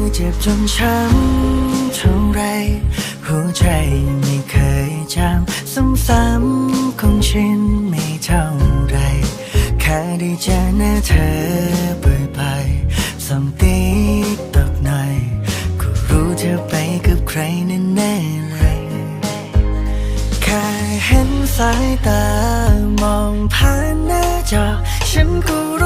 ยเจ็บจนช้ำเท่าไร หัวใจไม่เคยจำซ้ำๆคงชินไม่เท่าไร แค่ได้เจอหน้าเธอบ่อยๆสองตีตอกหน่อยก็รู้เธอไปกับใครแน่เลย แค่เห็นสายตามองผ่านหน้าจอ ฉันก็รู้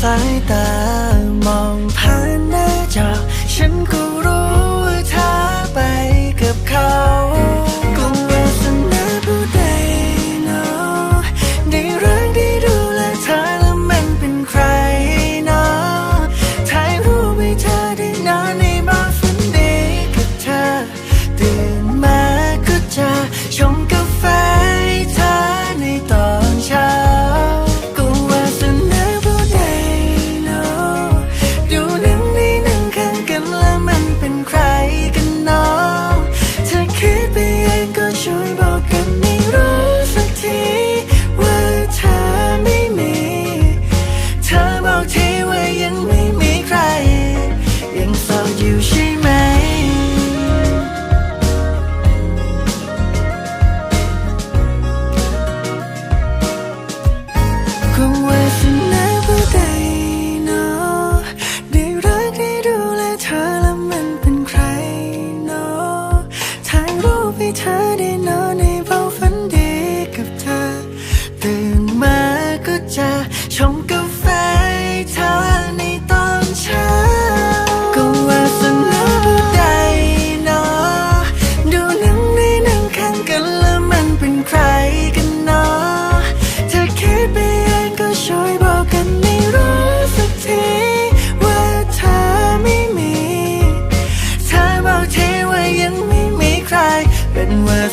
สายตามองผ่านหน้าจอฉันก็ ของวาสนาผู้ใดเนาะได้รักได้ดูแลเธอแล้มันเป็นใครเนาะถ่ายรูปให้เธอได้น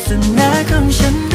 สนาของฉัน